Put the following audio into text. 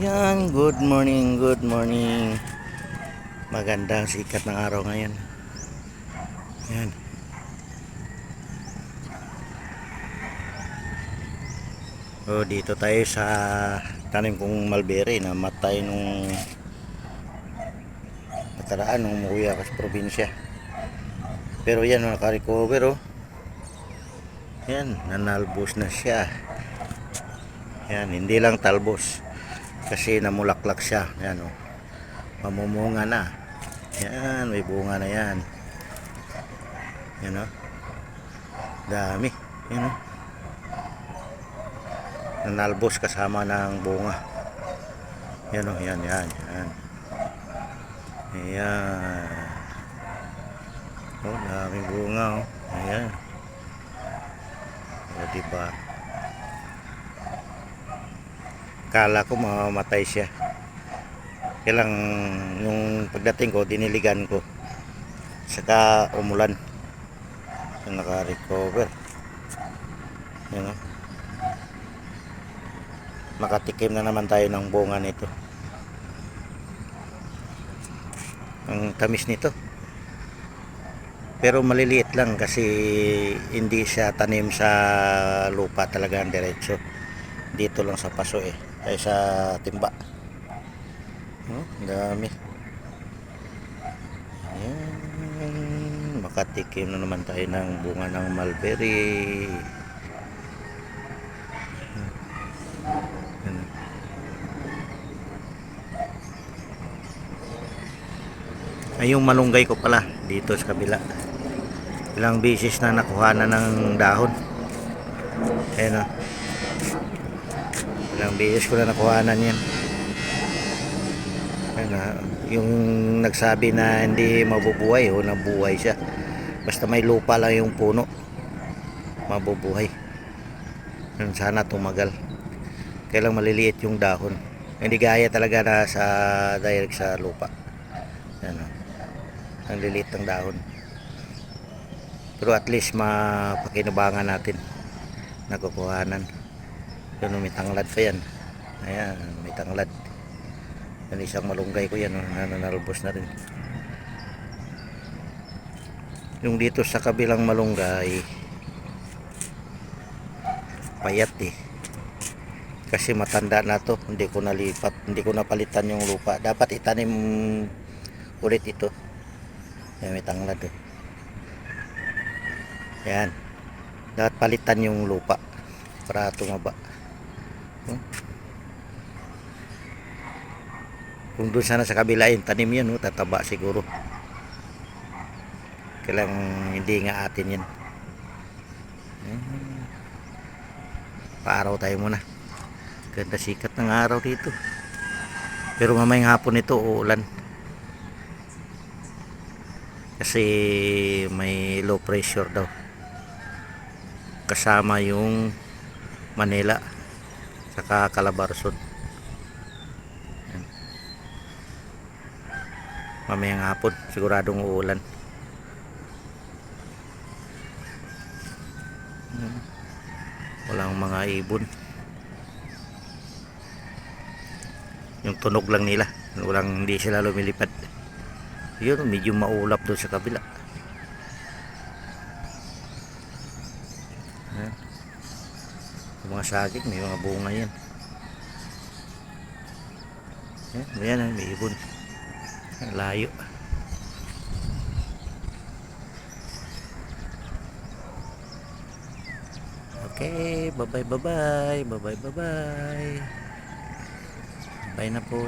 Yan, good morning, good morning. Magandang sikat ng araw ngayon. Yan. So, dito tayo sa tanim kong mulberry na matay nung nakaraan nung umuwi sa probinsya. Pero yan, naka-recover oh. Yan, nanalbos na siya. Yan, hindi lang talbos. Kasi namulaklak siya. Yan oh. Mamumunga na. Yan, may bunga na yan. Yan oh. Dami. Yan oh. Nanalbos kasama ng bunga. Yan oh, yan, yan, yan. Ayan. Oh, daming bunga oh. Ayan. O, diba? Kala ko mamamatay siya. Kailang nung pagdating ko, diniligan ko. Saka umulan. So, naka-recover. Yan o. Makatikim na naman tayo ng bunga nito. Ang tamis nito. Pero maliliit lang kasi hindi siya tanim sa lupa talaga ang diretso. Dito lang sa paso eh. Ay sa timba. Oh, dami. Ayan. Makatikim na naman tayo ng bunga ng mulberry. Ay, yung malunggay ko pala dito sa kabila. Ilang bisis na nakuha na ng dahon. Ayan o. Ilang bisis ko na nakuhanan yan. Na. Yung nagsabi na hindi mabubuhay o nabuhay siya. Basta may lupa lang yung puno. Mabubuhay. Sana tumagal. Kailang maliliit yung dahon. Hindi gaya talaga na sa direct sa lupa. Ayan o. Ang liliit ng dahon. Pero at least mapakinabangan natin. Nakukuhanan. Yun, may tanglad pa yan. Ayan, may tanglad. Yan isang malunggay ko yan, oh, nananalbos na rin. Yung dito sa kabilang malunggay, payat eh. Kasi matanda na to, hindi ko nalipat, hindi ko napalitan yung lupa. Dapat itanim ulit ito. Yan, may tanglad eh. Yan. Dapat palitan yung lupa para tumaba. Kung doon sana sa kabila yung tanim oh, tataba siguro. Kailang hindi nga atin yan. Hmm. Paaraw tayo muna. Ganda sikat ng araw dito. Pero mamayang hapon ito uulan. Kasi may low pressure daw. Kasama yung Manila saka Calabarzon. Yan. Mamayang hapon siguradong uulan. Walang mga ibon. Yung tunog lang nila. Walang hindi sila lumilipad. Yun, medyo maulap doon sa kabila. Ayan. Mga saging, may mga bunga yan. Ayan, ayan, ayan, may ibon. Layo. Okay, bye-bye, bye-bye. Bye-bye, bye-bye. Bye na po.